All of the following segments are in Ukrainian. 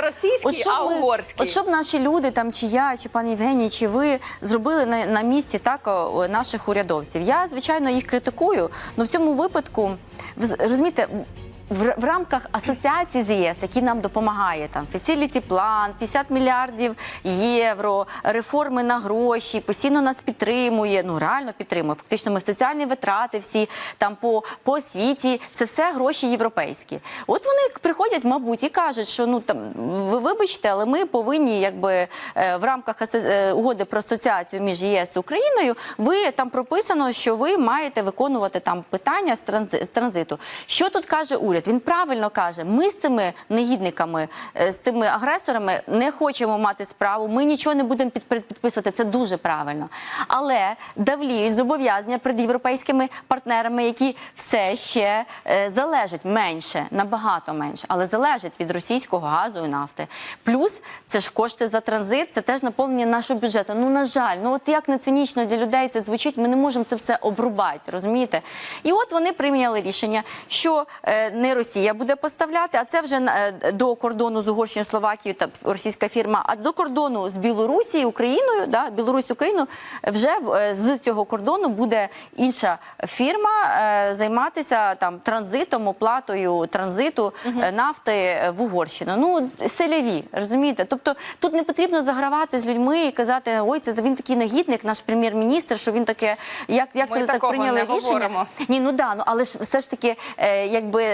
Не російський, а ми- угорський. От щоб наші люди, там чи я, чи пан Євгеній, чи ви зробили на, на місці так о, наших урядовців. Я звичайно їх критикую, але в цьому випадку ви з- розумієте. В, в рамках асоціації з ЄС, які нам допомагає, там Facility план, 50 мільярдів євро, реформи на гроші, постійно нас підтримує. Ну реально підтримує. Фактично, ми соціальні витрати всі там по, по освіті. Це все гроші європейські. От вони приходять, мабуть, і кажуть, що ну там ви вибачте, але ми повинні, якби е, в рамках е, угоди про асоціацію між ЄС і Україною. Ви там прописано, що ви маєте виконувати там питання з транзиту. Що тут каже уряд? Він правильно каже: ми з цими негідниками, е, з цими агресорами не хочемо мати справу. Ми нічого не будемо підписувати. Це дуже правильно. Але давліють зобов'язання перед європейськими партнерами, які все ще е, залежать менше, набагато менше, але залежать від російського газу і нафти. Плюс це ж кошти за транзит, це теж наповнення нашого бюджету. Ну на жаль, ну от як не цинічно для людей це звучить, ми не можемо це все обрубати, розумієте? І от вони прийняли рішення, що е, не Росія буде поставляти, а це вже е, до кордону з Угорщиною, Словакією та російська фірма, а до кордону з Білорусією, Україною, да, Білорусь, Україну вже е, з цього кордону буде інша фірма е, займатися там транзитом, оплатою транзиту нафти в Угорщину. Ну селяві, розумієте? Тобто тут не потрібно загравати з людьми і казати, ой, це він такий негідник, наш прем'єр-міністр, що він таке, як, як Ми це так прийняли не рішення? говоримо. Ні, ну да, ну але ж все ж таки, якби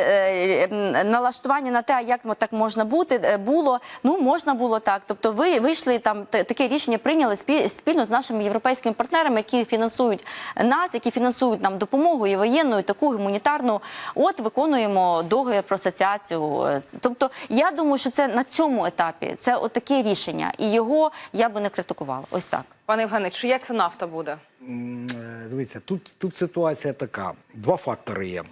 налаштування на те, як так можна бути, е, було. Ну можна було так. Тобто, ви вийшли там таке рішення прийняли спільно з нашими європейськими партнерами, які фінансують нас, які фінансують нам допомогу і воєнну, і таку гуманітарну. От виконуємо договір про асоціацію. Е, Тобто, я думаю, що це на цьому етапі це отаке рішення, і його я би не критикувала. Ось так. Пане Євгене, чия це нафта буде? Е, Дивіться, тут, тут ситуація така. Два фактори є.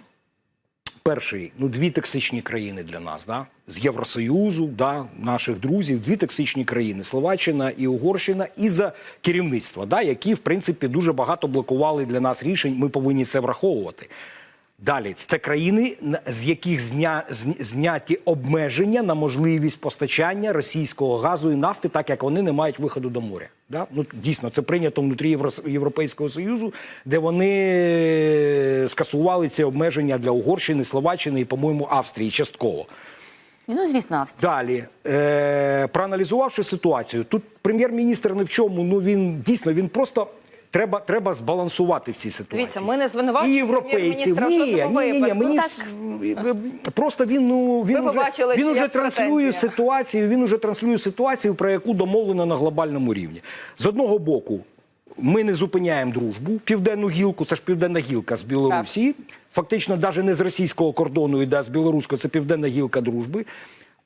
Перший, ну дві токсичні країни для нас, да? з Євросоюзу, да, наших друзів, дві токсичні країни Словаччина і Угорщина, і за керівництва, да, які в принципі дуже багато блокували для нас рішень. Ми повинні це враховувати. Далі це країни, з яких зня, зняті обмеження на можливість постачання російського газу і нафти, так як вони не мають виходу до моря. Да? Ну, дійсно, це прийнято внутрі Єврос- Європейського Союзу, де вони е, скасували ці обмеження для Угорщини, Словаччини і, по-моєму, Австрії частково. Ну звісно, Австрія. Далі, е, проаналізувавши ситуацію, тут прем'єр-міністр не в чому. Ну він дійсно він просто. Треба, треба збалансувати всі ситуації. Дивіться, ми не звинувачуємо європейців. Ні, ні, ні, ні, мені Ну, вс- просто він ну він Ви уже, побачили, він уже транслює ситуацію. Він уже транслює ситуацію, про яку домовлено на глобальному рівні. З одного боку, ми не зупиняємо дружбу. Південну гілку, це ж південна гілка з Білорусі. Фактично, навіть не з російського кордону йде, а з білоруського, це південна гілка дружби.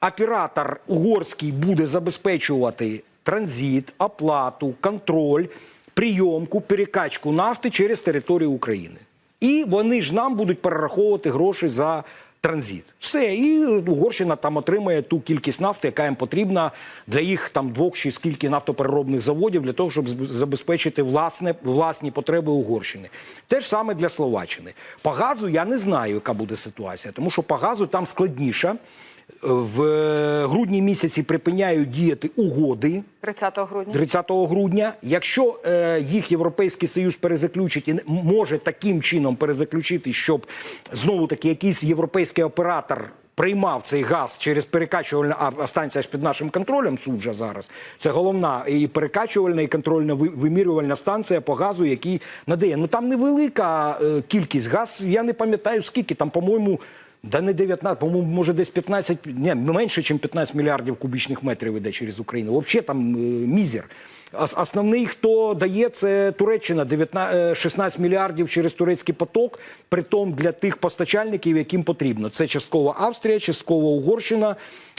Оператор угорський буде забезпечувати транзит, оплату, контроль, прийомку, перекачку нафти через територію України. І вони ж нам будуть перераховувати гроші за транзит. Все, і Угорщина там отримає ту кількість нафти, яка їм потрібна для їх там двох чи скільки нафтопереробних заводів для того, щоб забезпечити власне, власні потреби Угорщини. Те ж саме для Словаччини. По газу я не знаю, яка буде ситуація, тому що по газу там складніша. В грудні місяці припиняють діяти угоди 30 грудня. 30 грудня. Якщо е, їх Європейський Союз перезаключить і не- може таким чином перезаключити, щоб знову таки якийсь європейський оператор приймав цей газ через перекачувальну, а а станція ж під нашим контролем суджа зараз. Це головна і перекачувальна, і контрольна вимірювальна станція по газу, який надає. Ну там невелика е, кількість газ. Я не пам'ятаю скільки там, по-моєму. Да не 19, по-моєму, може десь 15, ні, менше, ніж 15 мільярдів кубічних метрів іде через Україну. Взагалі там е, мізер. Основний, хто дає, це Туреччина, 19, е, 16 мільярдів через турецький поток, притом для тих постачальників, яким потрібно. Це частково Австрія, частково Угорщина,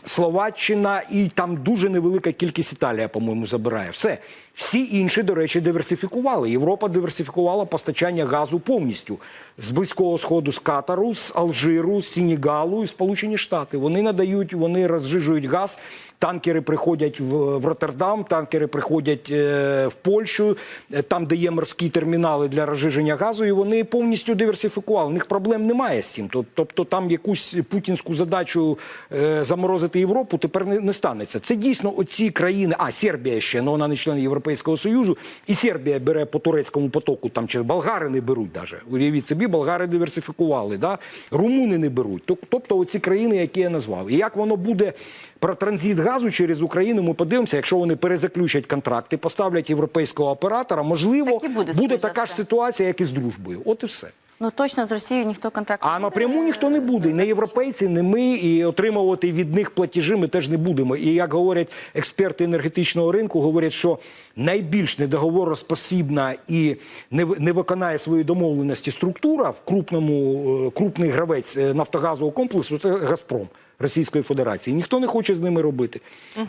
Словаччина і там дуже невелика кількість Італія, по-моєму, забирає. Все. Всі інші, до речі, диверсифікували. Європа диверсифікувала постачання газу повністю з близького сходу, з Катару, з Алжиру, з Сенегалу і Сполучені Штати. Вони надають, вони розжижують газ. Танкери приходять в, Роттердам, танкери приходять е, в Польщу, е, там, де є морські термінали для розжиження газу, і вони повністю диверсифікували. У них проблем немає з цим. Тоб- Тобто там якусь путінську задачу е, заморозити заморозити Європу тепер не, не станеться. Це дійсно оці країни, а Сербія ще, ну вона не член Європейського Союзу, і Сербія бере по турецькому потоку, там чи болгари не беруть навіть. Уявіть собі, болгари диверсифікували, да? румуни не беруть. Тобто оці країни, які я назвав. І як воно буде про транзит газу через Україну, ми подивимося, якщо вони перезаключать контракти, поставлять європейського оператора, можливо, Так буде, буде така ж ситуація, як і з дружбою. От і все. Ну точно з Росією ніхто контракт А напряму ніхто не буде. Не європейці, не ми, і отримувати від них платежі ми теж не будемо. І як говорять експерти енергетичного ринку, говорять, що найбільш недоговороспосібна і не, виконає свої домовленості структура в крупному е, крупний гравець е, нафтогазового комплексу це Газпром. Російської Федерації ніхто не хоче з ними робити.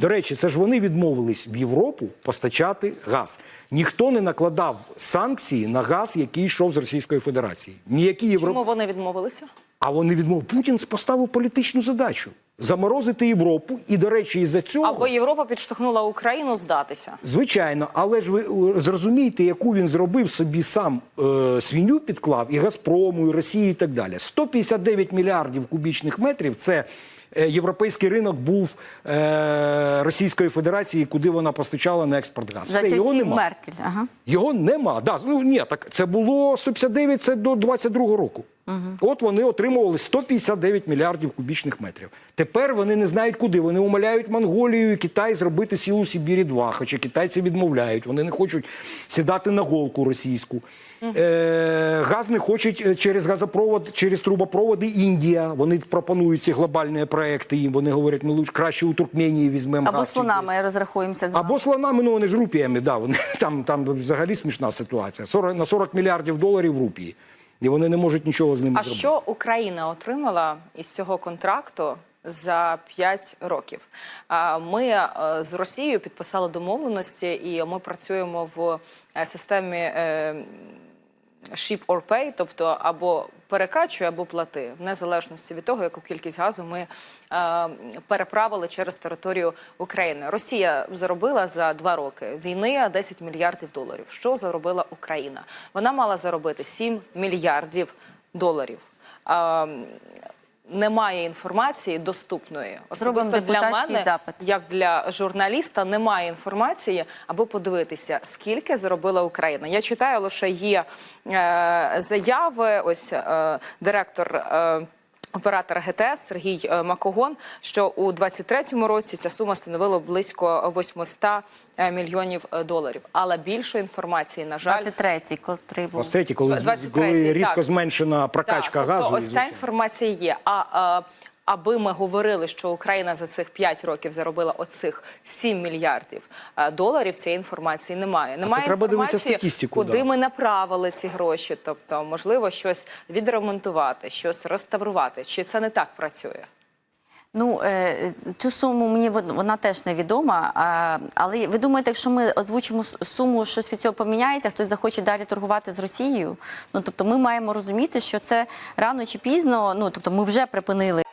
До речі, це ж вони відмовились в Європу постачати газ. Ніхто не накладав санкції на газ, який йшов з Російської Федерації. Ніякі Європ... Чому вони відмовилися? А вони відмовили. Путін поставив політичну задачу заморозити Європу. І, до речі, із-за цього Або Європа підштовхнула Україну здатися. звичайно, але ж ви зрозумієте, яку він зробив собі сам е, свиню підклав і Газпрому, і Росії, і так далі. 159 мільярдів кубічних метрів це. е, Європейський ринок був е, Російської Федерації, куди вона постачала на експорт газ. за Все, його нема. Меркель. Ага. Його нема. Да, ну ні, так це було 159, це до 22 року. От вони отримували 159 мільярдів кубічних метрів. Тепер вони не знають куди. Вони умоляють Монголію і Китай зробити сілу Сибірі 2 хоча китайці відмовляють. Вони не хочуть сідати на голку російську. Е, газ не хочуть е, через газопровод, через трубопроводи Індія. Вони пропонують ці глобальні проекти їм. Вони говорять, ми лучше краще у Туркменії візьмемо Або слонами розрахуємося з вами. Або слонами, ну вони ж рупіями, да, вони, там, там взагалі смішна ситуація. 40, на 40 мільярдів доларів рупії. І вони не можуть нічого з ними А зробити. що Україна отримала із цього контракту за 5 років? А, Ми е, з Росією підписали домовленості, і ми працюємо в е, системі е, ship or pay, тобто або перекачуй, або плати, в незалежності від того, яку кількість газу ми е, переправили через територію України. Росія заробила за два роки війни 10 мільярдів доларів. Що заробила Україна? Вона мала заробити 7 мільярдів доларів. Е, немає інформації доступної. Особисто для мене, запит. як для журналіста, немає інформації, аби подивитися, скільки заробила Україна. Я читаю лише є е, заяви. Ось е, директор. Е, Оператор ГТС Сергій е, Макогон, що у 23-му році ця сума становила близько 800 е, мільйонів е, доларів. Але більше інформації, на жаль, 23-й, котрий був. Ось коли, 23-й, коли різко так. зменшена прокачка так, газу. Тобто ось ця інформація є. А е, аби ми говорили, що Україна за цих 5 років заробила оцих 7 мільярдів е, доларів, цієї інформації немає. Немає треба дивитися інформації, статистику, куди да. ми направили ці гроші. Тобто, можливо, щось відремонтувати, щось реставрувати. Чи це не так працює? Ну е, цю суму мені вона теж невідома. Але ви думаєте, якщо ми озвучимо суму, щось від цього поміняється, хтось захоче далі торгувати з Росією? Ну тобто, ми маємо розуміти, що це рано чи пізно. Ну тобто, ми вже припинили.